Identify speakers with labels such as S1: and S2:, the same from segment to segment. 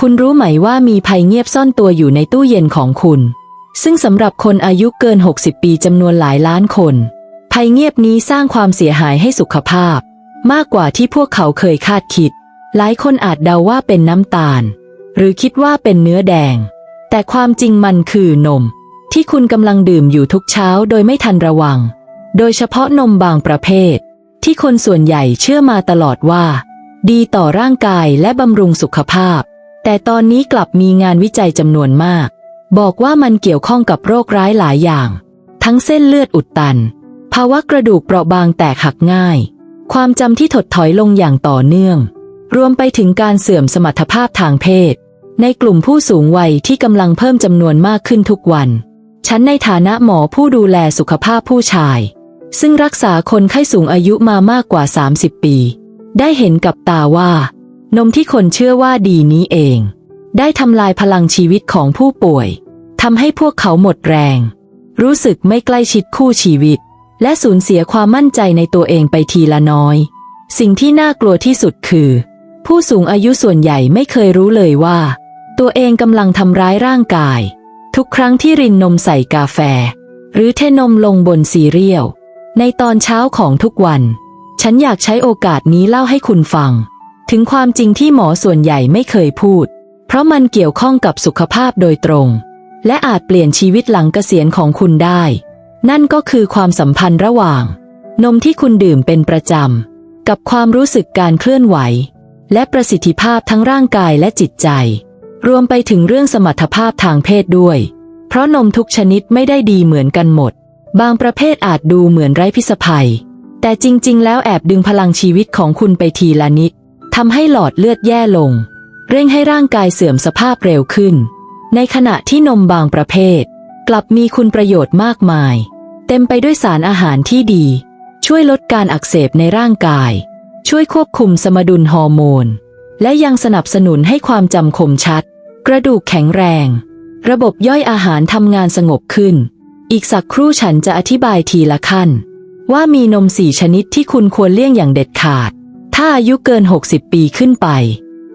S1: คุณรู้ไหมว่ามีภัยเงียบซ่อนตัวอยู่ในตู้เย็นของคุณ ซึ่งสำหรับคนอายุเกิน 60 ปีจำนวนหลายล้านคน ภัยเงียบนี้สร้างความเสียหายให้สุขภาพ มากกว่าที่พวกเขาเคยคาดคิด หลายคนอาจเดาว่าเป็นน้ำตาล หรือคิดว่าเป็นเนื้อแดง แต่ความจริงมันคือนม ที่คุณกำลังดื่มอยู่ทุกเช้าโดยไม่ทันระวัง โดยเฉพาะนมบางประเภท ที่คนส่วนใหญ่เชื่อมาตลอดว่า ดีต่อร่างกายและบำรุงสุขภาพ แต่ตอนนี้กลับมีงานวิจัยจำนวนมาก บอกว่ามันเกี่ยวข้องกับโรคร้ายหลายอย่าง ทั้งเส้นเลือดอุดตัน ภาวะกระดูกเปราะบางแตกหักง่าย ความจำที่ถดถอยลงอย่างต่อเนื่อง รวมไปถึงการเสื่อมสมรรถภาพทางเพศ ในกลุ่มผู้สูงวัยที่กำลังเพิ่มจำนวนมากขึ้นทุกวัน ฉันในฐานะหมอผู้ดูแลสุขภาพผู้ชาย ซึ่งรักษาคนไข้สูงอายุมามากกว่า 30 ปี ได้เห็นกับตาว่า นมที่คนเชื่อว่าดีนี้เอง ได้ทำลายพลังชีวิตของผู้ป่วยทำให้พวกเขาหมดแรง รู้สึกไม่ใกล้ชิดคู่ชีวิต และสูญเสียความมั่นใจในตัวเองไปทีละน้อย สิ่งที่น่ากลัวที่สุดคือ ผู้สูงอายุส่วนใหญ่ไม่เคยรู้เลยว่า ตัวเองกำลังทำร้ายร่างกาย ทุกครั้งที่รินนมใส่กาแฟ หรือเทนมลงบนซีเรียลในตอนเช้าของทุกวัน ฉันอยากใช้โอกาสนี้เล่าให้คุณฟัง ถึงความจริงที่หมอส่วนใหญ่ไม่เคยพูด เพราะมันเกี่ยวข้องกับสุขภาพโดยตรง และอาจเปลี่ยนชีวิตหลังเกษียณของคุณได้ นั่นก็คือความสัมพันธ์ระหว่าง นมที่คุณดื่มเป็นประจำ กับความรู้สึกการเคลื่อนไหว และประสิทธิภาพทั้งร่างกายและจิตใจ รวมไปถึงเรื่องสมรรถภาพทางเพศด้วย เพราะนมทุกชนิดไม่ได้ดีเหมือนกันหมด บางประเภทอาจดูเหมือนไร้พิษภัย แต่จริง ๆ แล้วแอบดึงพลังชีวิตของคุณไปทีละนิด ทำให้หลอดเลือดแย่ลง เร่งให้ร่างกายเสื่อมสภาพเร็วขึ้น ในขณะที่นมบางประเภท กลับมีคุณประโยชน์มากมาย เต็มไปด้วยสารอาหารที่ดี ช่วยลดการอักเสบในร่างกาย ช่วยควบคุมสมดุลฮอร์โมน และยังสนับสนุนให้ความจำคมชัด กระดูกแข็งแรง ระบบย่อยอาหารทำงานสงบขึ้น อีกสักครู่ฉันจะอธิบายทีละขั้น ว่ามีนมสี่ชนิดที่คุณควรเลี่ยงอย่างเด็ดขาด ถ้าอายุเกิน 60 ปีขึ้นไป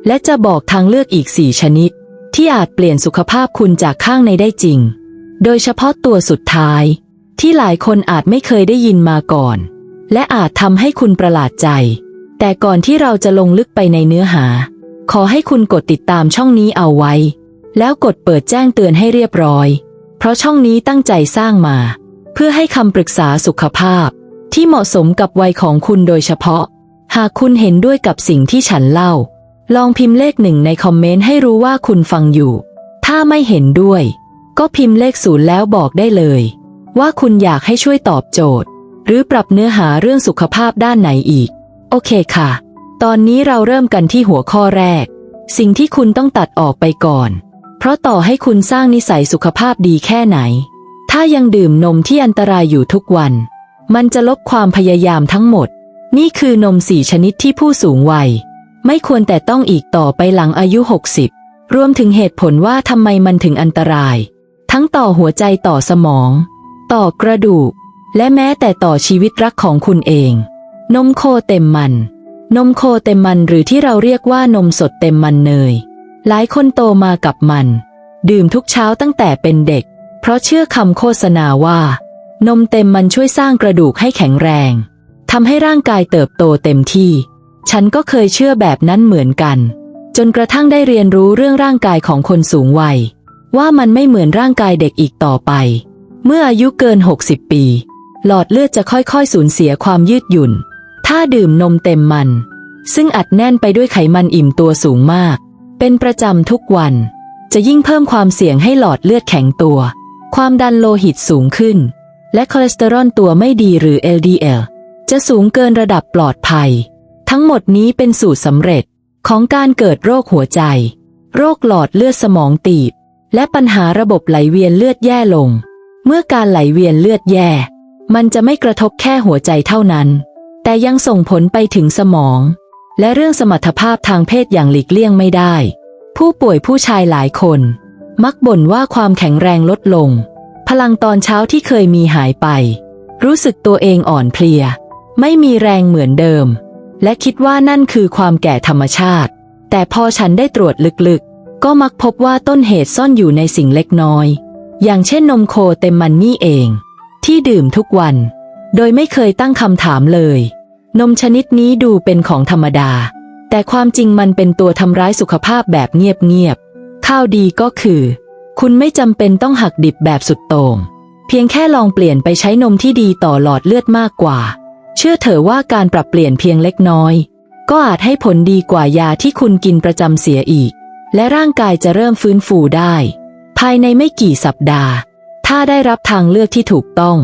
S1: และจะบอกทางเลือกอีกสี่ชนิด ที่อาจเปลี่ยนสุขภาพคุณจากข้างในได้จริง โดยเฉพาะตัวสุดท้าย ที่หลายคนอาจไม่เคยได้ยินมาก่อน และอาจทำให้คุณประหลาดใจ แต่ก่อนที่เราจะลงลึกไปในเนื้อหา ขอให้คุณกดติดตามช่องนี้เอาไว้ แล้วกดเปิดแจ้งเตือนให้เรียบร้อย เพราะช่องนี้ตั้งใจสร้างมา เพื่อให้คำปรึกษาสุขภาพ ที่เหมาะสมกับวัยของคุณโดยเฉพาะ หากคุณเห็นด้วยกับสิ่งที่ฉันเล่า ลองพิมพ์เลขหนึ่งในคอมเมนต์ให้รู้ว่าคุณฟังอยู่ ถ้าไม่เห็นด้วย ก็พิมพ์เลขศูนย์แล้วบอกได้เลย ว่าคุณอยากให้ช่วยตอบโจทย์ หรือปรับเนื้อหาเรื่องสุขภาพด้านไหนอีก โอเคค่ะ ตอนนี้เราเริ่มกันที่หัวข้อแรก สิ่งที่คุณต้องตัดออกไปก่อน เพราะต่อให้คุณสร้างนิสัยสุขภาพดีแค่ไหน ถ้ายังดื่มนมที่อันตรายอยู่ทุกวัน มันจะลบความพยายามทั้งหมด นี่คือนมสี่ชนิดที่ผู้สูงวัย ไม่ควรแต่ต้องอีกต่อไปหลังอายุ 60 รวมถึงเหตุผลว่าทำไมมันถึงอันตราย ทั้งต่อหัวใจต่อสมอง ต่อกระดูก และแม้แต่ต่อชีวิตรักของคุณเอง นมโคเต็มมัน นมโคเต็มมันหรือที่เราเรียกว่านมสดเต็มมันเนย หลายคนโตมากับมัน ดื่มทุกเช้าตั้งแต่เป็นเด็ก เพราะเชื่อคำโฆษณาว่า นมเต็มมันช่วยสร้างกระดูกให้แข็งแรง ทำให้ร่างกายเติบโตเต็มที่ ฉันก็เคยเชื่อแบบนั้นเหมือนกัน จนกระทั่งได้เรียนรู้เรื่องร่างกายของคนสูงวัย ว่ามันไม่เหมือนร่างกายเด็กอีกต่อไป เมื่ออายุเกิน 60 ปี หลอดเลือดจะค่อยๆ สูญเสียความยืดหยุ่น ถ้าดื่มนมเต็มมัน ซึ่งอัดแน่นไปด้วยไขมันอิ่มตัวสูงมาก เป็นประจำทุกวัน จะยิ่งเพิ่มความเสี่ยงให้หลอดเลือดแข็งตัว ความดันโลหิตสูงขึ้น และคอเลสเตอรอลตัวไม่ดีหรือ LDL จะสูงเกินระดับปลอดภัย ทั้งหมดนี้เป็นสูตรสำเร็จของการเกิดโรคหัวใจ โรคหลอดเลือดสมองตีบ และปัญหาระบบไหลเวียนเลือดแย่ลง เมื่อการไหลเวียนเลือดแย่ มันจะไม่กระทบแค่หัวใจเท่านั้น แต่ยังส่งผลไปถึงสมอง และเรื่องสมรรถภาพทางเพศอย่างหลีกเลี่ยงไม่ได้ ผู้ป่วยผู้ชายหลายคน มักบ่นว่าความแข็งแรงลดลง พลังตอนเช้าที่เคยมีหายไป รู้สึกตัวเองอ่อนเพลีย ไม่มีแรงเหมือนเดิม และคิดว่านั่นคือความแก่ธรรมชาติ แต่พอฉันได้ตรวจลึกๆ ก็มักพบว่าต้นเหตุซ่อนอยู่ในสิ่งเล็กน้อย อย่างเช่นนมโคเต็มมันนี่เอง ที่ดื่มทุกวัน โดยไม่เคยตั้งคำถามเลย นมชนิดนี้ดูเป็นของธรรมดา แต่ความจริงมันเป็นตัวทำร้ายสุขภาพแบบเงียบๆข้าวดีก็คือ คุณไม่จำเป็นต้องหักดิบแบบสุดโต่งเพียงแค่ลองเปลี่ยนไปใช้นมที่ดีต่อหลอดเลือดมากกว่า ชื่อเถอะว่าการปรับเปลี่ยนเพียงเล็กน้อย ก็อาจให้ผลดีกว่ายาที่คุณกินประจำเสียอีก และร่างกายจะเริ่มฟื้นฟูได้ ภายในไม่กี่สัปดาห์ ถ้าได้รับทางเลือกที่ถูกต้อง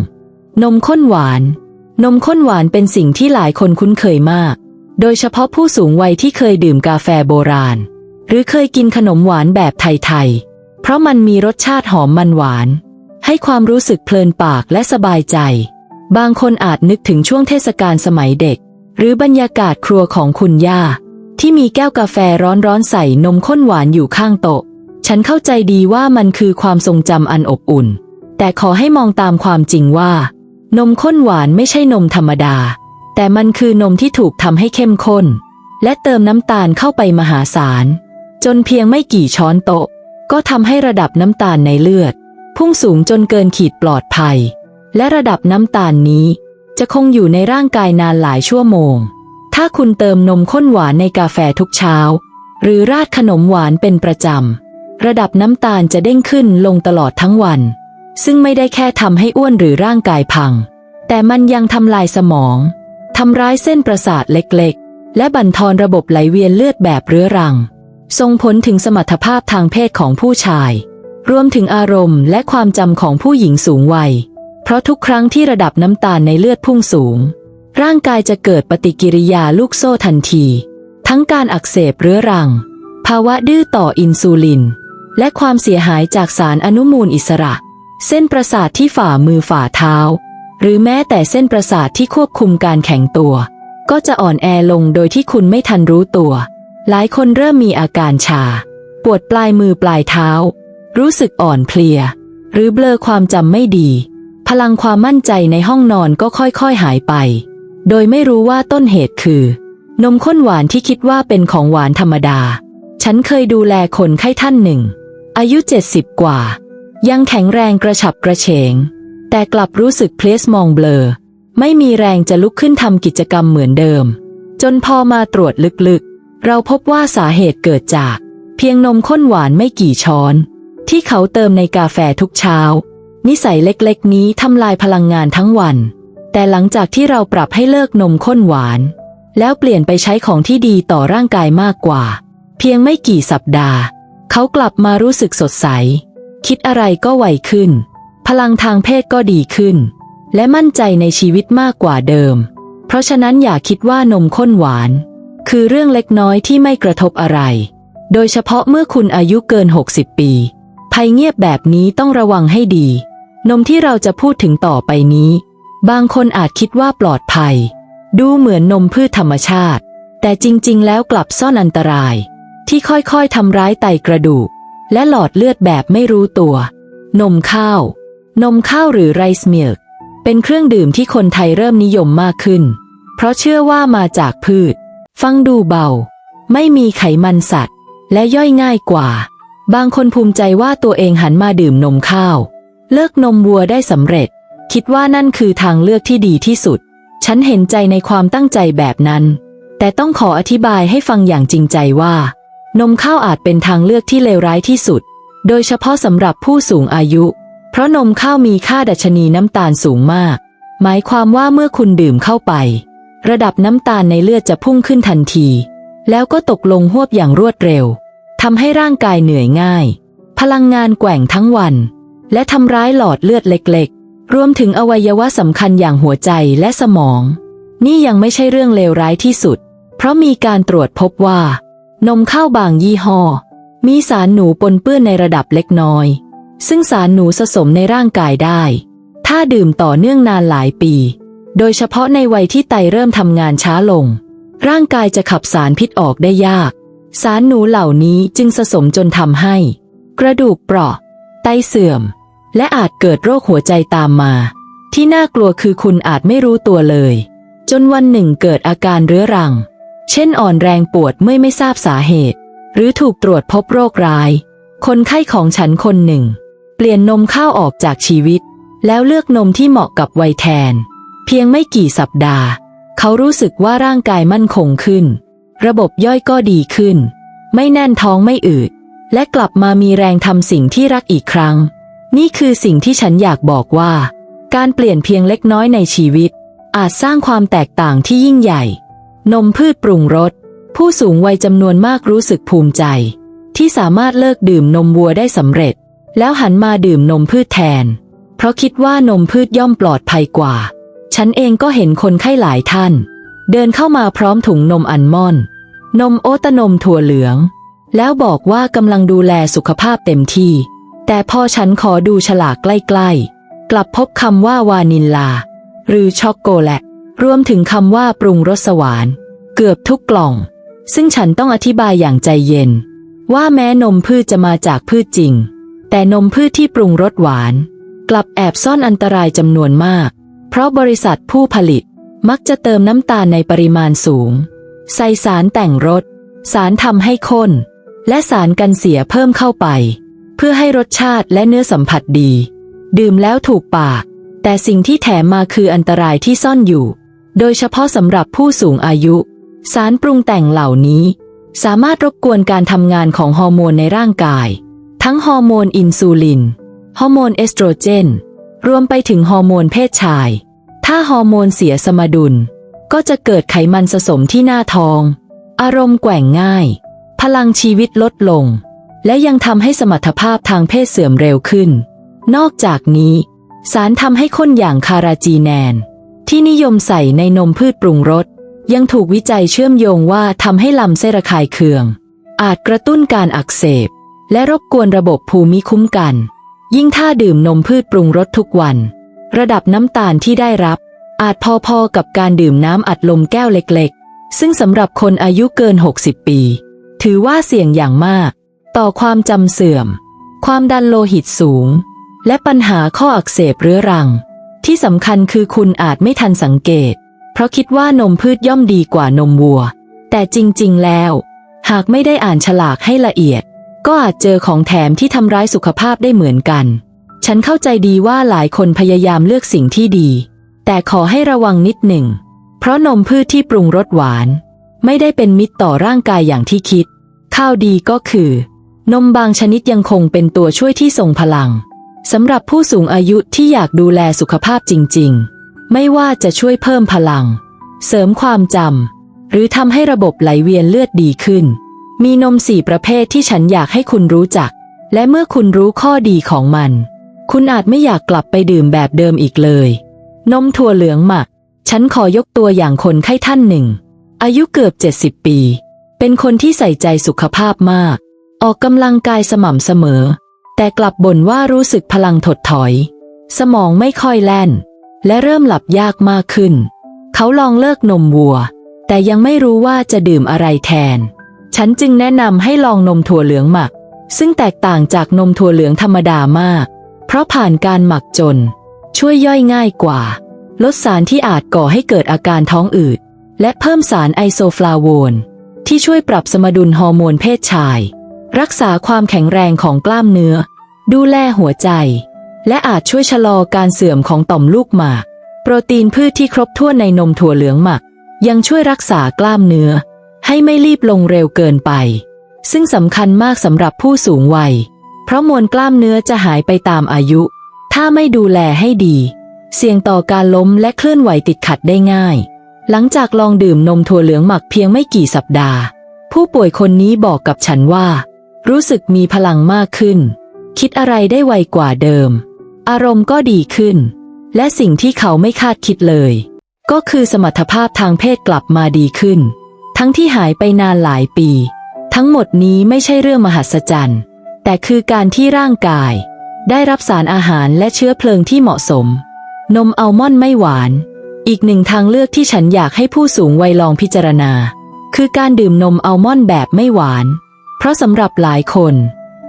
S1: นมข้นหวาน นมข้นหวานเป็นสิ่งที่หลายคนคุ้นเคยมาก โดยเฉพาะผู้สูงวัยที่เคยดื่มกาแฟโบราณ หรือเคยกินขนมหวานแบบไทยๆเพราะมันมีรสชาติหอมมันหวาน ให้ความรู้สึกเพลินปากและสบายใจ บางคนอาจนึกถึงช่วงเทศกาลสมัยเด็ก หรือบรรยากาศครัวของคุณย่า ที่มีแก้วกาแฟร้อนๆใส่นมข้นหวานอยู่ข้างโต๊ะ ฉันเข้าใจดีว่ามันคือความทรงจำอันอบอุ่น แต่ขอให้มองตามความจริงว่า นมข้นหวานไม่ใช่นมธรรมดา แต่มันคือนมที่ถูกทำให้เข้มข้น และเติมน้ำตาลเข้าไปมหาศาล จนเพียงไม่กี่ช้อนโต๊ะ ก็ทำให้ระดับน้ำตาลในเลือด พุ่งสูงจนเกินขีดปลอดภัย และระดับน้ำตาลนี้ จะคงอยู่ในร่างกายนานหลายชั่วโมง ถ้าคุณเติมนมข้นหวานในกาแฟทุกเช้า หรือราดขนมหวานเป็นประจำ ระดับน้ำตาลจะเด้งขึ้นลงตลอดทั้งวัน ซึ่งไม่ได้แค่ทำให้อ้วนหรือร่างกายพัง แต่มันยังทำลายสมองทำร้ายเส้นประสาทเล็กๆ และบั่นทอนระบบไหลเวียนเลือดแบบเรื้อรัง ส่งผลถึงสมรรถภาพทางเพศของผู้ชาย รวมถึงอารมณ์และความจำของผู้หญิงสูงวัย เพราะทุกครั้งที่ระดับน้ำตาลในเลือดพุ่งสูง ร่างกายจะเกิดปฏิกิริยาลูกโซ่ทันที ทั้งการอักเสบเรื้อรัง ภาวะดื้อต่ออินซูลิน และความเสียหายจากสารอนุมูลอิสระ เส้นประสาทที่ฝ่ามือฝ่าเท้า หรือแม้แต่เส้นประสาทที่ควบคุมการแข็งตัว ก็จะอ่อนแอลงโดยที่คุณไม่ทันรู้ตัว หลายคนเริ่มมีอาการชา ปวดปลายมือปลายเท้า รู้สึกอ่อนเพลีย หรือเบลอความจำไม่ดี พลังความมั่นใจในห้องนอนก็ค่อยๆหายไป โดยไม่รู้ว่าต้นเหตุคือ นมข้นหวานที่คิดว่าเป็นของหวานธรรมดา ฉันเคยดูแลคนไข้ท่านหนึ่ง อายุ 70 กว่า ยังแข็งแรงกระฉับกระเฉง แต่กลับรู้สึกเพลสมองเบลอ ไม่มีแรงจะลุกขึ้นทำกิจกรรมเหมือนเดิม จนพอมาตรวจลึกๆ เราพบว่าสาเหตุเกิดจาก เพียงนมข้นหวานไม่กี่ช้อน ที่เขาเติมในกาแฟทุกเช้า นิสัยเล็กๆ นี้ทำลายพลังงานทั้งวัน แต่หลังจากที่เราปรับให้เลิกนมข้นหวาน แล้วเปลี่ยนไปใช้ของที่ดีต่อร่างกายมากกว่า เพียงไม่กี่สัปดาห์ เขากลับมารู้สึกสดใส คิดอะไรก็ไวขึ้น พลังทางเพศก็ดีขึ้น และมั่นใจในชีวิตมากกว่าเดิม เพราะฉะนั้นอย่าคิดว่านมข้นหวาน คือเรื่องเล็กน้อยที่ไม่กระทบอะไร โดยเฉพาะเมื่อคุณอายุเกิน 60 ปีภัยเงียบแบบนี้ต้องระวังให้ดี นมที่เราจะพูดถึงต่อไปนี้ บางคนอาจคิดว่าปลอดภัย ดูเหมือนนมพืชธรรมชาติ แต่จริงๆ แล้วกลับซ่อนอันตราย ที่ค่อยๆทำร้ายไตกระดูก และหลอดเลือดแบบไม่รู้ตัว นมข้าว นมข้าวหรือไรซ์มิลค์เป็นเครื่องดื่มที่คนไทยเริ่มนิยมมากขึ้น เพราะเชื่อว่ามาจากพืช ฟังดูเบา ไม่มีไขมันสัตว์ และย่อยง่ายกว่า บางคนภูมิใจว่าตัวเองหันมาดื่มนมข้าว เลิกนมวัวได้สำเร็จ คิดว่านั่นคือทางเลือกที่ดีที่สุด ฉันเห็นใจในความตั้งใจแบบนั้น แต่ต้องขออธิบายให้ฟังอย่างจริงใจว่า นมข้าวอาจเป็นทางเลือกที่เลวร้ายที่สุด โดยเฉพาะสำหรับผู้สูงอายุ เพราะนมข้าวมีค่าดัชนีน้ำตาลสูงมาก หมายความว่าเมื่อคุณดื่มเข้าไป ระดับน้ำตาลในเลือดจะพุ่งขึ้นทันที แล้วก็ตกลงหวบอย่างรวดเร็วทำให้ร่างกายเหนื่อยง่าย พลังงานแกว่งทั้งวัน และทำร้ายหลอดเลือดเล็กๆ รวมถึงอวัยวะสำคัญอย่างหัวใจและสมอง นี่ยังไม่ใช่เรื่องเลวร้ายที่สุด เพราะมีการตรวจพบว่า นมข้าวบางยี่ห้อ มีสารหนูปนเปื้อนในระดับเล็กน้อย ซึ่งสารหนูสะสมในร่างกายได้ ถ้าดื่มต่อเนื่องนานหลายปี โดยเฉพาะในวัยที่ไตเริ่มทำงานช้าลง ร่างกายจะขับสารพิษออกได้ยาก สารหนูเหล่านี้จึงสะสมจนทำให้ กระดูกเปราะ ไตเสื่อม และอาจเกิดโรคหัวใจตามมา ที่น่ากลัวคือคุณอาจไม่รู้ตัวเลย จนวันหนึ่งเกิดอาการเรื้อรัง เช่นอ่อนแรงปวดเมื่อยไม่ทราบสาเหตุ หรือถูกตรวจพบโรคร้าย คนไข้ของฉันคนหนึ่ง เปลี่ยนนมข้าวออกจากชีวิต แล้วเลือกนมที่เหมาะกับวัยแทน เพียงไม่กี่สัปดาห์ เขารู้สึกว่าร่างกายมั่นคงขึ้น ระบบย่อยก็ดีขึ้น ไม่แน่นท้องไม่อืดและกลับมามีแรงทำสิ่งที่รักอีกครั้ง นี่คือสิ่งที่ฉันอยากบอกว่า การเปลี่ยนเพียงเล็กน้อยในชีวิต อาจสร้างความแตกต่างที่ยิ่งใหญ่ นมพืชปรุงรสผู้สูงวัยจำนวนมากรู้สึกภูมิใจ ที่สามารถเลิกดื่มนมวัวได้สำเร็จ แล้วหันมาดื่มนมพืชแทน เพราะคิดว่านมพืชย่อมปลอดภัยกว่า ฉันเองก็เห็นคนไข้หลายท่าน เดินเข้ามาพร้อมถุงนมอัลมอนด์นมโอตนมถั่วเหลือง แล้วบอกว่ากำลังดูแลสุขภาพเต็มที่ แต่พอฉันขอดูฉลากใกล้ๆ กลับพบคำว่าวานิลลา หรือช็อกโกแลต รวมถึงคำว่าปรุงรสหวาน เกือบทุกกล่อง ซึ่งฉันต้องอธิบายอย่างใจเย็น ว่าแม้นมพืชจะมาจากพืชจริง แต่นมพืชที่ปรุงรสหวาน กลับแอบซ่อนอันตรายจำนวนมาก เพราะบริษัทผู้ผลิตมักจะเติมน้ำตาลในปริมาณสูง ใส่สารแต่งรส สารทำให้ข้น และสารกันเสียเพิ่มเข้าไป เพื่อให้รสชาติและเนื้อสัมผัสดี ดื่มแล้วถูกปาก แต่สิ่งที่แถมมาคืออันตรายที่ซ่อนอยู่ โดยเฉพาะสำหรับผู้สูงอายุ สารปรุงแต่งเหล่านี้ สามารถรบกวนการทำงานของฮอร์โมนในร่างกาย ทั้งฮอร์โมนอินซูลิน ฮอร์โมนเอสโตรเจน รวมไปถึงฮอร์โมนเพศชาย ถ้าฮอร์โมนเสียสมดุล ก็จะเกิดไขมันสะสมที่หน้าท้อง อารมณ์แกว่งง่าย พลังชีวิตลดลง และยังทำให้สมรรถภาพทางเพศเสื่อมเร็วขึ้น นอกจากนี้ สารทำให้ข้นอย่างคาราจีแนน ที่นิยมใส่ในนมพืชปรุงรสยังถูกวิจัยเชื่อมโยงว่าทำให้ลำไส้ระคายเคือง อาจกระตุ้นการอักเสบ และรบกวนระบบภูมิคุ้มกัน ยิ่งถ้าดื่มนมพืชปรุงรสทุกวัน ระดับน้ำตาลที่ได้รับ อาจพอๆกับการดื่มน้ำอัดลมแก้วเล็กๆ ซึ่งสำหรับคนอายุเกิน 60 ปี ถือว่าเสี่ยงอย่างมาก ต่อความจำเสื่อม ความดันโลหิตสูง และปัญหาข้ออักเสบเรื้อรัง ที่สำคัญคือคุณอาจไม่ทันสังเกต เพราะคิดว่านมพืชย่อมดีกว่านมวัว แต่จริง ๆ แล้ว หากไม่ได้อ่านฉลากให้ละเอียด ก็อาจเจอของแถมที่ทำร้ายสุขภาพได้เหมือนกัน ฉันเข้าใจดีว่าหลายคนพยายามเลือกสิ่งที่ดี แต่ขอให้ระวังนิดหนึ่ง เพราะนมพืชที่ปรุงรสหวาน ไม่ได้เป็นมิตรต่อร่างกายอย่างที่คิด ข้าวดีก็คือ นมบางชนิดยังคงเป็นตัวช่วยที่ทรงพลังสำหรับผู้สูงอายุที่อยากดูแลสุขภาพจริง ๆ ไม่ว่าจะช่วยเพิ่มพลัง เสริมความจำหรือทำให้ระบบไหลเวียนเลือดดีขึ้น มีนมสี่ประเภทที่ฉันอยากให้คุณรู้จัก และเมื่อคุณรู้ข้อดีของมัน คุณอาจไม่อยากกลับไปดื่มแบบเดิมอีกเลย นมถั่วเหลืองหมัก ฉันขอยกตัวอย่างคนไข้ท่านหนึ่ง อายุเกือบ 70 ปี เป็นคนที่ใส่ใจสุขภาพมาก ออกกำลังกายสม่ำเสมอ แต่กลับบ่นว่ารู้สึกพลังถดถอย สมองไม่ค่อยแล่น และเริ่มหลับยากมากขึ้น เขาลองเลิกนมวัว แต่ยังไม่รู้ว่าจะดื่มอะไรแทน ฉันจึงแนะนำให้ลองนมถั่วเหลืองหมัก ซึ่งแตกต่างจากนมถั่วเหลืองธรรมดามาก เพราะผ่านการหมักจน ช่วยย่อยง่ายกว่า ลดสารที่อาจก่อให้เกิดอาการท้องอืดและเพิ่มสารไอโซฟลาโวนที่ช่วยปรับสมดุลฮอร์โมนเพศชาย รักษาความแข็งแรงของกล้ามเนื้อ ดูแลหัวใจ และอาจช่วยชะลอการเสื่อมของต่อมลูกหมาก โปรตีนพืชที่ครบถ้วนในนมถั่วเหลืองหมัก ยังช่วยรักษากล้ามเนื้อ ให้ไม่รีบลงเร็วเกินไป ซึ่งสำคัญมากสำหรับผู้สูงวัย เพราะมวลกล้ามเนื้อจะหายไปตามอายุ ถ้าไม่ดูแลให้ดี เสี่ยงต่อการล้มและเคลื่อนไหวติดขัดได้ง่าย หลังจากลองดื่มนมถั่วเหลืองหมักเพียงไม่กี่สัปดาห์ ผู้ป่วยคนนี้บอกกับฉันว่า รู้สึกมีพลังมากขึ้น คิดอะไรได้ไวกว่าเดิม อารมณ์ก็ดีขึ้น และสิ่งที่เขาไม่คาดคิดเลย ก็คือสมรรถภาพทางเพศกลับมาดีขึ้น ทั้งที่หายไปนานหลายปี ทั้งหมดนี้ไม่ใช่เรื่องมหัศจรรย์ แต่คือการที่ร่างกาย ได้รับสารอาหารและเชื้อเพลิงที่เหมาะสม นมอัลมอนด์ไม่หวาน อีกหนึ่งทางเลือกที่ฉันอยากให้ผู้สูงวัยลองพิจารณา คือการดื่มนมอัลมอนด์แบบไม่หวาน เพราะสำหรับหลายคน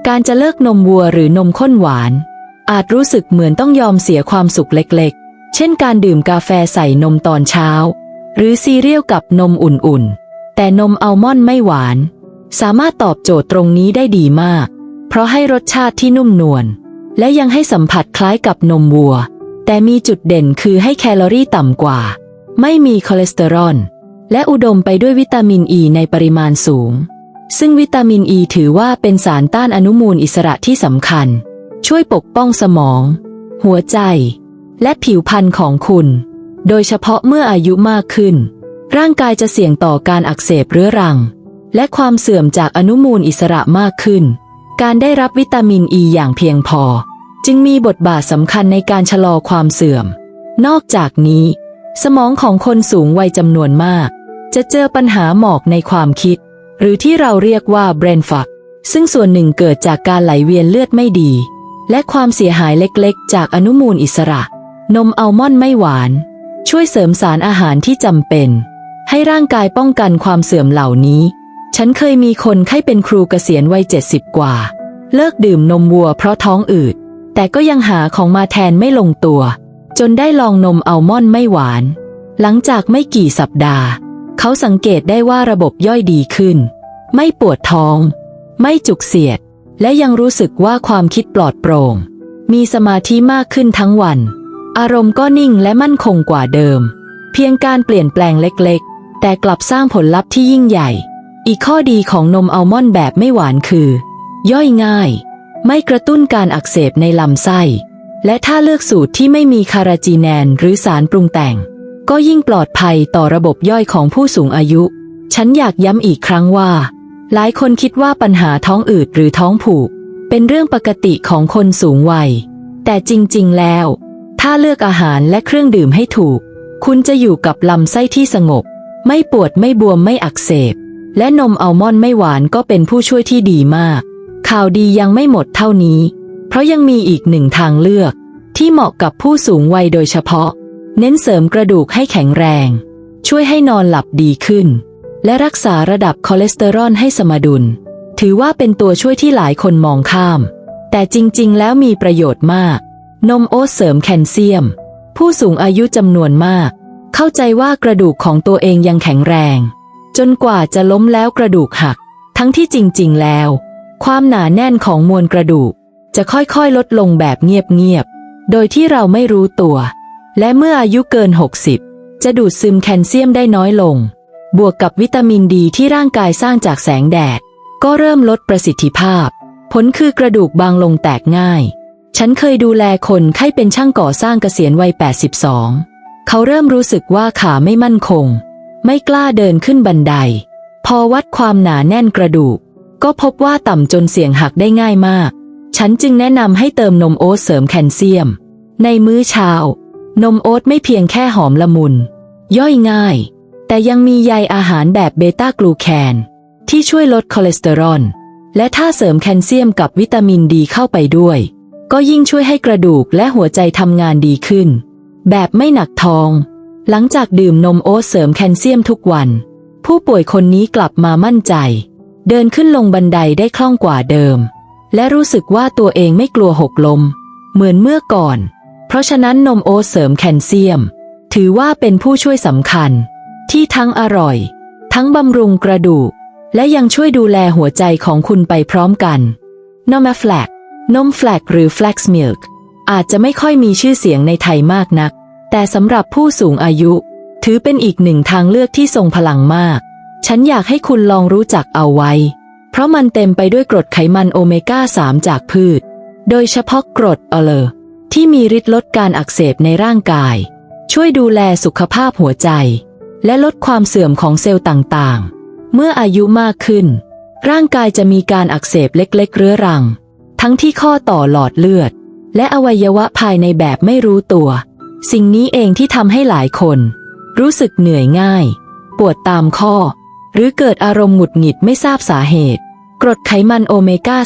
S1: การจะเลิกนมวัวหรือนมข้นหวาน อาจรู้สึกเหมือนต้องยอมเสียความสุขเล็กๆ เช่นการดื่มกาแฟใส่นมตอนเช้า หรือซีเรียลกับนมอุ่นๆ แต่นมอัลมอนด์ไม่หวาน สามารถตอบโจทย์ตรงนี้ได้ดีมาก เพราะให้รสชาติที่นุ่มนวลและยังให้สัมผัสคล้ายกับนมวัว แต่มีจุดเด่นคือให้แคลอรี่ต่ำกว่า ไม่มีคอเลสเตอรอลและอุดมไปด้วยวิตามินอ e ีในปริมาณสูง ซึ่งวิตามินอ e ีถือว่าเป็นสารต้านอนุมูลอิสระที่สำคัญ ช่วยปกป้องสมอง หัวใจ และผิวพรรณของคุณ โดยเฉพาะเมื่ออายุมากขึ้น ร่างกายจะเสี่ยงต่อการอักเสบเรื้อรัง และความเสื่อมจากอนุมูลอิสระมากขึ้น การได้รับวิตามินอ e ีอย่างเพียงพอ จึงมีบทบาทสำคัญในการชะลอความเสื่อม นอกจากนี้ สมองของคนสูงวัยจำนวนมาก จะเจอปัญหาหมอกในความคิด หรือที่เราเรียกว่า brain fog ซึ่งส่วนหนึ่งเกิดจากการไหลเวียนเลือดไม่ดี และความเสียหายเล็กๆ จากอนุมูลอิสระ นมอัลมอนด์ไม่หวาน ช่วยเสริมสารอาหารที่จำเป็น ให้ร่างกายป้องกันความเสื่อมเหล่านี้ ฉันเคยมีคนไข้เป็นครูเกษียณวัยเจ็ดสิบกว่า เลิกดื่มนมวัวเพราะท้องอืด แต่ก็ยังหาของมาแทนไม่ลงตัว จนได้ลองนมอัลมอนด์ไม่หวาน หลังจากไม่กี่สัปดาห์ เขาสังเกตได้ว่าระบบย่อยดีขึ้น ไม่ปวดท้อง ไม่จุกเสียด และยังรู้สึกว่าความคิดปลอดโปร่ง มีสมาธิมากขึ้นทั้งวัน อารมณ์ก็นิ่งและมั่นคงกว่าเดิม เพียงการเปลี่ยนแปลงเล็กๆ แต่กลับสร้างผลลัพธ์ที่ยิ่งใหญ่ อีกข้อดีของนมอัลมอนด์แบบไม่หวานคือ ย่อยง่าย ไม่กระตุ้นการอักเสบในลำไส้ และถ้าเลือกสูตรที่ไม่มีคาราจีแนนหรือสารปรุงแต่ง ก็ยิ่งปลอดภัยต่อระบบย่อยของผู้สูงอายุ ฉันอยากย้ำอีกครั้งว่า หลายคนคิดว่าปัญหาท้องอืดหรือท้องผูก เป็นเรื่องปกติของคนสูงวัย แต่จริง ๆ แล้ว ถ้าเลือกอาหารและเครื่องดื่มให้ถูก คุณจะอยู่กับลำไส้ที่สงบ ไม่ปวดไม่บวมไม่อักเสบ และนมอัลมอนด์ไม่หวานก็เป็นผู้ช่วยที่ดีมาก ข่าวดียังไม่หมดเท่านี้ เพราะยังมีอีกหนึ่งทางเลือก ที่เหมาะกับผู้สูงวัยโดยเฉพาะ เน้นเสริมกระดูกให้แข็งแรง ช่วยให้นอนหลับดีขึ้น และรักษาระดับคอเลสเตอรอลให้สมดุล ถือว่าเป็นตัวช่วยที่หลายคนมองข้าม แต่จริงๆ แล้วมีประโยชน์มาก นมโอ๊ตเสริมแคลเซียม ผู้สูงอายุจำนวนมาก เข้าใจว่ากระดูกของตัวเองยังแข็งแรง จนกว่าจะล้มแล้วกระดูกหัก ทั้งที่จริงๆ แล้ว ความหนาแน่นของมวลกระดูก จะค่อยๆ ลดลงแบบเงียบๆ โดยที่เราไม่รู้ตัว และเมื่ออายุเกิน 60 จะดูดซึมแคลเซียมได้น้อยลง บวกกับวิตามินดีที่ร่างกายสร้างจากแสงแดด ก็เริ่มลดประสิทธิภาพ ผลคือกระดูกบางลงแตกง่าย ฉันเคยดูแลคนไข้เป็นช่างก่อสร้างเกษียณวัย 82 เขาเริ่มรู้สึกว่าขาไม่มั่นคง ไม่กล้าเดินขึ้นบันได พอวัดความหนาแน่นกระดูก ก็พบว่าต่ำจนเสี่ยงหักได้ง่ายมาก ฉันจึงแนะนำให้เติมนมโอ๊ตเสริมแคลเซียม ในมื้อเช้า นมโอ๊ตไม่เพียงแค่หอมละมุน ย่อยง่าย แต่ยังมีใยอาหารแบบเบต้ากลูแคน ที่ช่วยลดคอเลสเตอรอล และถ้าเสริมแคลเซียมกับวิตามินดีเข้าไปด้วย ก็ยิ่งช่วยให้กระดูกและหัวใจทำงานดีขึ้น แบบไม่หนักท้อง หลังจากดื่มนมโอ๊ตเสริมแคลเซียมทุกวัน ผู้ป่วยคนนี้กลับมามั่นใจ เดินขึ้นลงบันไดได้คล่องกว่าเดิม และรู้สึกว่าตัวเองไม่กลัวหกลม เหมือนเมื่อก่อน เพราะฉะนั้นนมโอ๊ตเสริมแคลเซียม ถือว่าเป็นผู้ช่วยสำคัญ ที่ทั้งอร่อย ทั้งบำรุงกระดูก และยังช่วยดูแลหัวใจของคุณไปพร้อมกัน นมแฟลกนมแฟลกหรือ flax milk อาจจะไม่ค่อยมีชื่อเสียงในไทยมากนัก แต่สำหรับผู้สูงอายุ ถือเป็นอีกหนึ่งทางเลือกที่ทรงพลังมาก ฉันอยากให้คุณลองรู้จักเอาไว้ เพราะมันเต็มไปด้วยกรดไขมันโอเมก้า 3 จากพืช โดยเฉพาะกรดอเลอ ที่มีฤทธิ์ลดการอักเสบในร่างกาย ช่วยดูแลสุขภาพหัวใจ และลดความเสื่อมของเซลล์ต่างๆ เมื่ออายุมากขึ้น ร่างกายจะมีการอักเสบเล็กๆ เรื้อรัง ทั้งที่ข้อต่อหลอดเลือด และอวัยวะภายในแบบไม่รู้ตัว สิ่งนี้เองที่ทำให้หลายคน รู้สึกเหนื่อยง่าย ปวดตามข้อ หรือเกิดอารมณ์หงุดหงิดไม่ทราบสาเหตุ กรดไขมันโอเมก้า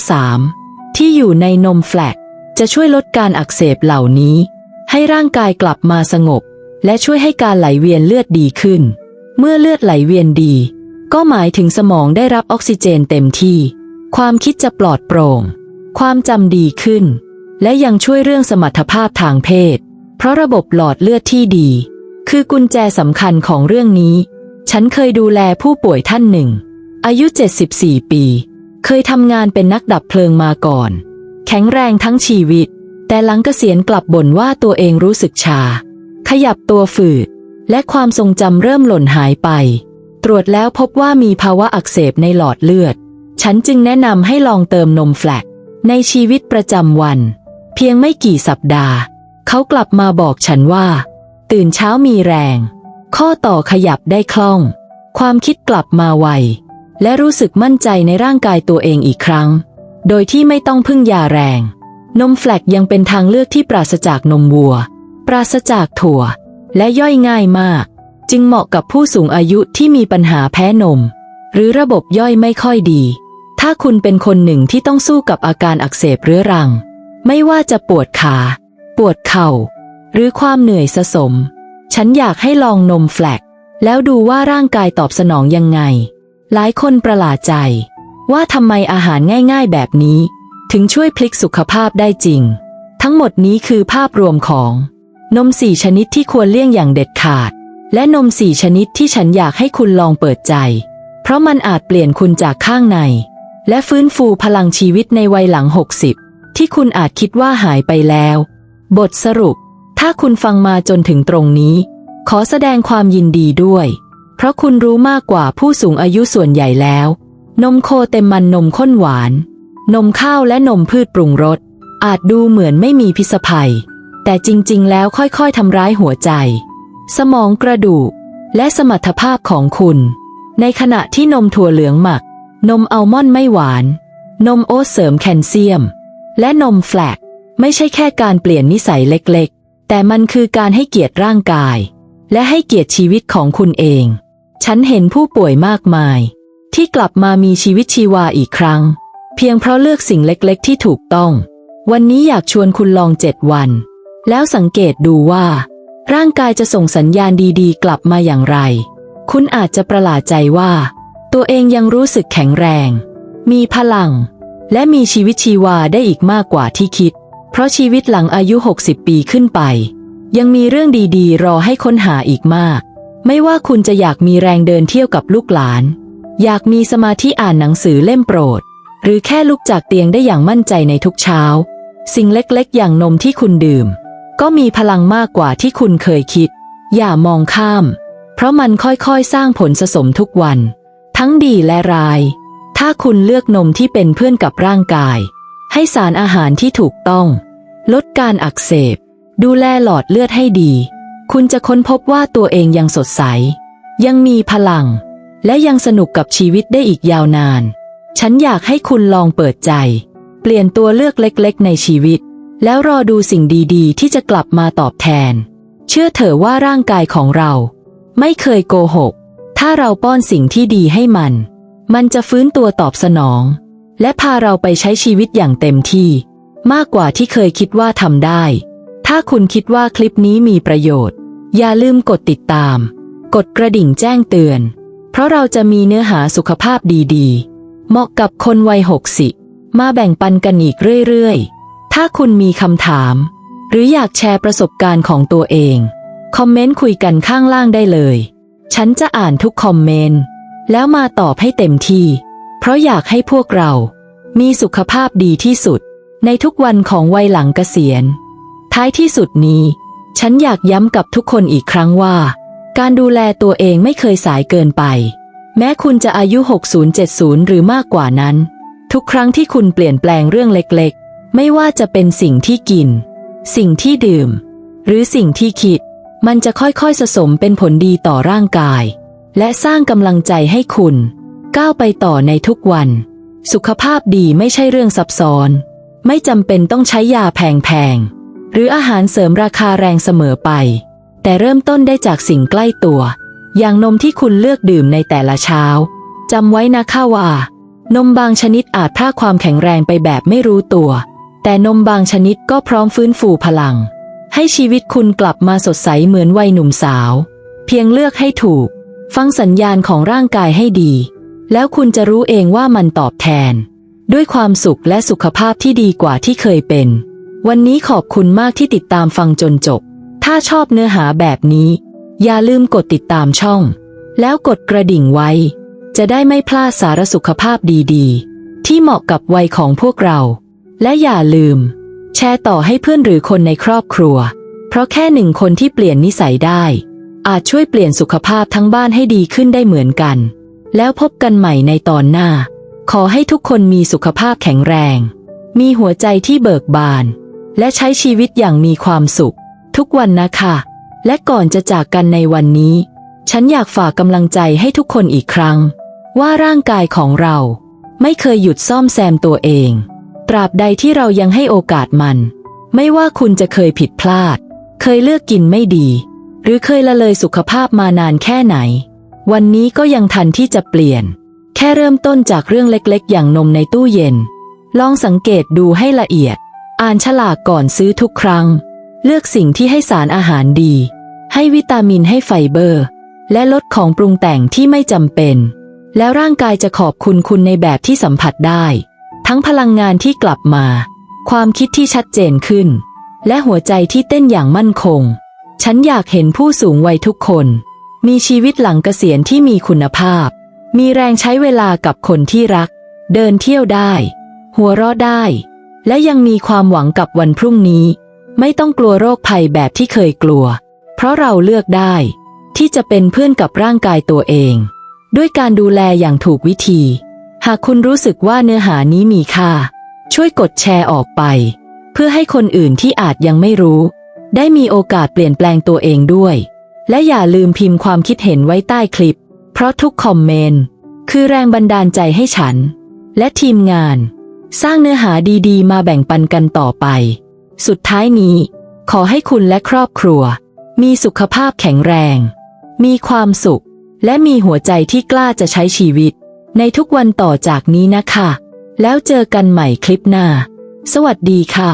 S1: 3 ที่อยู่ในนมแฟลก จะช่วยลดการอักเสบเหล่านี้ ให้ร่างกายกลับมาสงบ และช่วยให้การไหลเวียนเลือดดีขึ้น เมื่อเลือดไหลเวียนดี ก็หมายถึงสมองได้รับออกซิเจนเต็มที่ ความคิดจะปลอดโปร่ง ความจำดีขึ้น และยังช่วยเรื่องสมรรถภาพทางเพศ เพราะระบบหลอดเลือดที่ดี คือกุญแจสำคัญของเรื่องนี้ ฉันเคยดูแลผู้ป่วยท่านหนึ่ง อายุ 74 ปี เคยทำงานเป็นนักดับเพลิงมาก่อน ข็งแรงทั้งชีวิต แต่หลังเกษียณกลับบ่นว่าตัวเองรู้สึกชา ขยับตัวฝืด และความทรงจำเริ่มหล่นหายไป ตรวจแล้วพบว่ามีภาวะอักเสบในหลอดเลือด ฉันจึงแนะนำให้ลองเติมนมแฟลกในชีวิตประจำวัน เพียงไม่กี่สัปดาห์ เขากลับมาบอกฉันว่า ตื่นเช้ามีแรง ข้อต่อขยับได้คล่อง ความคิดกลับมาไว และรู้สึกมั่นใจในร่างกายตัวเองอีกครั้ง โดยที่ไม่ต้องพึ่งยาแรง นมแฟลกยังเป็นทางเลือกที่ปราศจากนมวัว ปราศจากถั่ว และย่อยง่ายมาก จึงเหมาะกับผู้สูงอายุที่มีปัญหาแพ้นม หรือระบบย่อยไม่ค่อยดี ถ้าคุณเป็นคนหนึ่งที่ต้องสู้กับอาการอักเสบเรื้อรัง ไม่ว่าจะปวดขา ปวดเข่า หรือความเหนื่อยสะสม ฉันอยากให้ลองนมแฟลกแล้วดูว่าร่างกายตอบสนองยังไง หลายคนประหลาดใจ ว่าทำไมอาหารง่ายๆแบบนี้ ถึงช่วยพลิกสุขภาพได้จริง ทั้งหมดนี้คือภาพรวมของ นมสี่ชนิดที่ควรเลี่ยงอย่างเด็ดขาด และนมสี่ชนิดที่ฉันอยากให้คุณลองเปิดใจ เพราะมันอาจเปลี่ยนคุณจากข้างใน และฟื้นฟูพลังชีวิตในวัยหลัง 60 ที่คุณอาจคิดว่าหายไปแล้ว บทสรุป ถ้าคุณฟังมาจนถึงตรงนี้ ขอแสดงความยินดีด้วย เพราะคุณรู้มากกว่าผู้สูงอายุส่วนใหญ่แล้ว นมโคเต็มมันนมข้นหวาน นมข้าวและนมพืชปรุงรส อาจดูเหมือนไม่มีพิษภัย แต่จริงๆ แล้วค่อยๆทำร้ายหัวใจ สมองกระดูก และสมรรถภาพของคุณ ในขณะที่นมถั่วเหลืองหมัก นมอัลมอนด์ไม่หวาน นมโอ๊ตเสริมแคลเซียม และนมแฟลก ไม่ใช่แค่การเปลี่ยนนิสัยเล็กๆ แต่มันคือการให้เกียรติร่างกาย และให้เกียรติชีวิตของคุณเอง ฉันเห็นผู้ป่วยมากมาย ที่กลับมามีชีวิตชีวาอีกครั้ง เพียงเพราะเลือกสิ่งเล็กๆ ที่ถูกต้อง วันนี้อยากชวนคุณลองเจ็ดวัน แล้วสังเกตดูว่า ร่างกายจะส่งสัญญาณดีๆ กลับมาอย่างไร คุณอาจจะประหลาดใจว่า ตัวเองยังรู้สึกแข็งแรง มีพลัง และมีชีวิตชีวาได้อีกมากกว่าที่คิด เพราะชีวิตหลังอายุ 60 ปีขึ้นไป ยังมีเรื่องดีๆ รอให้ค้นหาอีกมาก ไม่ว่าคุณจะอยากมีแรงเดินเที่ยวกับลูกหลาน อยากมีสมาธิอ่านหนังสือเล่มโปรด หรือแค่ลุกจากเตียงได้อย่างมั่นใจในทุกเช้า สิ่งเล็กๆ อย่างนมที่คุณดื่ม ก็มีพลังมากกว่าที่คุณเคยคิด อย่ามองข้าม เพราะมันค่อยๆ สร้างผลสะสมทุกวัน ทั้งดีและร้าย ถ้าคุณเลือกนมที่เป็นเพื่อนกับร่างกาย ให้สารอาหารที่ถูกต้อง ลดการอักเสบ ดูแลหลอดเลือดให้ดี คุณจะค้นพบว่าตัวเองยังสดใส ยังมีพลัง และยังสนุกกับชีวิตได้อีกยาวนาน ฉันอยากให้คุณลองเปิดใจ เปลี่ยนตัวเลือกเล็กๆ ในชีวิต แล้วรอดูสิ่งดีๆ ที่จะกลับมาตอบแทน เชื่อเถอะว่าร่างกายของเรา ไม่เคยโกหก ถ้าเราป้อนสิ่งที่ดีให้มัน มันจะฟื้นตัวตอบสนอง และพาเราไปใช้ชีวิตอย่างเต็มที่ มากกว่าที่เคยคิดว่าทำได้ ถ้าคุณคิดว่าคลิปนี้มีประโยชน์ อย่าลืมกดติดตาม กดกระดิ่งแจ้งเตือน เพราะเราจะมีเนื้อหาสุขภาพดีๆ เหมาะกับคนวัยหกสิมาแบ่งปันกันอีกเรื่อยๆ ถ้าคุณมีคำถาม หรืออยากแชร์ประสบการณ์ของตัวเอง คอมเมนต์คุยกันข้างล่างได้เลย ฉันจะอ่านทุกคอมเมนต์ แล้วมาตอบให้เต็มที่ เพราะอยากให้พวกเรา มีสุขภาพดีที่สุด ในทุกวันของวัยหลังเกษียณ ท้ายที่สุดนี้ ฉันอยากย้ำกับทุกคนอีกครั้งว่า การดูแลตัวเองไม่เคยสายเกินไป แม้คุณจะอายุ 60-70 หรือมากกว่านั้น ทุกครั้งที่คุณเปลี่ยนแปลงเรื่องเล็กๆ ไม่ว่าจะเป็นสิ่งที่กิน สิ่งที่ดื่ม หรือสิ่งที่คิด มันจะค่อยๆสะสมเป็นผลดีต่อร่างกาย และสร้างกำลังใจให้คุณ ก้าวไปต่อในทุกวัน สุขภาพดีไม่ใช่เรื่องซับซ้อน ไม่จำเป็นต้องใช้ยาแพงๆหรืออาหารเสริมราคาแรงเสมอไป แต่เริ่มต้นได้จากสิ่งใกล้ตัว อย่างนมที่คุณเลือกดื่มในแต่ละเช้าจำไว้นะข้าว่า นมบางชนิดอาจพราความแข็งแรงไปแบบไม่รู้ตัว แต่นมบางชนิดก็พร้อมฟื้นฟูพลัง ให้ชีวิตคุณกลับมาสดใสเหมือนวัยหนุ่มสาว เพียงเลือกให้ถูก ฟังสัญญาณของร่างกายให้ดี แล้วคุณจะรู้เองว่ามันตอบแทน ด้วยความสุขและสุขภาพที่ดีกว่าที่เคยเป็น วันนี้ขอบคุณมากที่ติดตามฟังจนจบ ถ้าชอบเนื้อหาแบบนี้ อย่าลืมกดติดตามช่อง แล้วกดกระดิ่งไว้ จะได้ไม่พลาดสารสุขภาพดีๆ ที่เหมาะกับวัยของพวกเรา และอย่าลืม แชร์ต่อให้เพื่อนหรือคนในครอบครัว เพราะแค่หนึ่งคนที่เปลี่ยนนิสัยได้ อาจช่วยเปลี่ยนสุขภาพทั้งบ้านให้ดีขึ้นได้เหมือนกัน แล้วพบกันใหม่ในตอนหน้า ขอให้ทุกคนมีสุขภาพแข็งแรง มีหัวใจที่เบิกบาน และใช้ชีวิตอย่างมีความสุข ทุกวันนะคะ และก่อนจะจากกันในวันนี้ ฉันอยากฝากกำลังใจให้ทุกคนอีกครั้ง ว่าร่างกายของเรา ไม่เคยหยุดซ่อมแซมตัวเอง ตราบใดที่เรายังให้โอกาสมัน ไม่ว่าคุณจะเคยผิดพลาด เคยเลือกกินไม่ดี หรือเคยละเลยสุขภาพมานานแค่ไหน วันนี้ก็ยังทันที่จะเปลี่ยน แค่เริ่มต้นจากเรื่องเล็กๆ อย่างนมในตู้เย็น ลองสังเกตดูให้ละเอียด อ่านฉลากก่อนซื้อทุกครั้ง เลือกสิ่งที่ให้สารอาหารดี ให้วิตามินให้ไฟเบอร์ และลดของปรุงแต่งที่ไม่จำเป็น แล้วร่างกายจะขอบคุณคุณในแบบที่สัมผัสได้ ทั้งพลังงานที่กลับมา ความคิดที่ชัดเจนขึ้น และหัวใจที่เต้นอย่างมั่นคง ฉันอยากเห็นผู้สูงวัยทุกคน มีชีวิตหลังเกษียณที่มีคุณภาพ มีแรงใช้เวลากับคนที่รัก เดินเที่ยวได้ หัวเราะได้ และยังมีความหวังกับวันพรุ่งนี้ ไม่ต้องกลัวโรคภัยแบบที่เคยกลัว เพราะเราเลือกได้ ที่จะเป็นเพื่อนกับร่างกายตัวเอง ด้วยการดูแลอย่างถูกวิธี หากคุณรู้สึกว่าเนื้อหานี้มีค่า ช่วยกดแชร์ออกไป เพื่อให้คนอื่นที่อาจยังไม่รู้ ได้มีโอกาสเปลี่ยนแปลงตัวเองด้วย และอย่าลืมพิมพ์ความคิดเห็นไว้ใต้คลิป เพราะทุกคอมเมนต์คือแรงบันดาลใจให้ฉัน และทีมงาน สร้างเนื้อหาดีๆ มาแบ่งปันกันต่อไป สุดท้ายนี้ ขอให้คุณและครอบครัว มีสุขภาพแข็งแรง มีความสุข และมีหัวใจที่กล้าจะใช้ชีวิต ในทุกวันต่อจากนี้นะคะ แล้วเจอกันใหม่คลิปหน้า สวัสดีค่ะ